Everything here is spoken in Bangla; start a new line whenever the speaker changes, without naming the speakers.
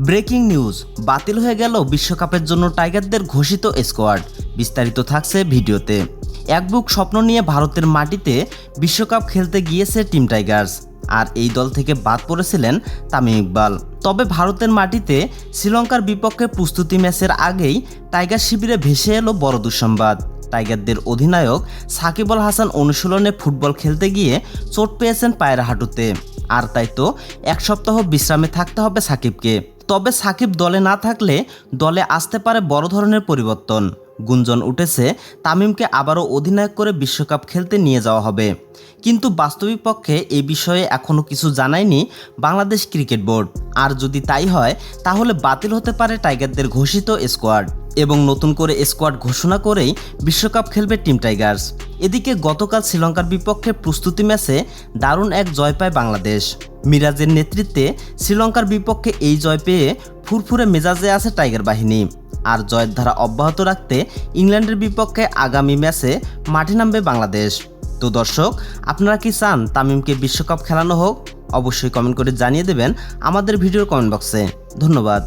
Breaking news. বাতিল হয়ে গেল বিশ্বকাপের জন্য টাইগারদের ঘোষিত স্কোয়াড। বিস্তারিত থাকছে ভিডিওতে। এক বুক স্বপ্ন নিয়ে ভারতের মাটিতে বিশ্বকাপ খেলতে গিয়েছে টিম টাইগার্স। আর এই দল থেকে বাদ পড়েছিলেন তামিম ইকবাল। তবে ভারতের মাটিতে শ্রীলঙ্কার বিপক্ষে প্রস্তুতি ম্যাচের আগেই টাইগার শিবিরে ভেসে এলো বড় দুঃসংবাদ। টাইগারদের অধিনায়ক সাকিব আল হাসান অনুশীলনে ফুটবল খেলতে গিয়ে চোট পেয়েছেন পায়ের হাঁটুতে। আর তাই তো এক সপ্তাহ বিশ্রামে থাকতে হবে সাকিবকে। তবে সাকিব দলে না থাকলে দলে আসতে পারে বড় ধরনের পরিবর্তন। গুঞ্জন উঠেছে, তামিমকে আবারও অধিনায়ক করে বিশ্বকাপ খেলতে নিয়ে যাওয়া হবে। কিন্তু বাস্তবিক পক্ষে এ বিষয়ে এখনও কিছু জানায়নি বাংলাদেশ ক্রিকেট বোর্ড। আর যদি তাই হয়, তাহলে বাতিল হতে পারে টাইগারদের ঘোষিত স্কোয়াড এবং নতুন করে স্কোয়াড ঘোষণা করেই বিশ্বকাপ খেলবে টিম টাইগার্স। এদিকে গতকাল শ্রীলঙ্কার বিপক্ষে প্রস্তুতি ম্যাচে দারুণ এক জয় পায় বাংলাদেশ। মিরাজের নেতৃত্বে শ্রীলঙ্কার বিপক্ষে এই জয় পেয়ে ফুরফুরে মেজাজে আছে টাইগার বাহিনী। আর জয়ের ধারা অব্যাহত রাখতে ইংল্যান্ডের বিপক্ষে আগামী ম্যাচে মাঠে নামবে বাংলাদেশ। তো দর্শক, আপনারা কি চান তামিমকে বিশ্বকাপ খেলানো হোক? অবশ্যই কমেন্ট করে জানিয়ে দেবেন আমাদের ভিডিওর কমেন্ট বক্সে। ধন্যবাদ।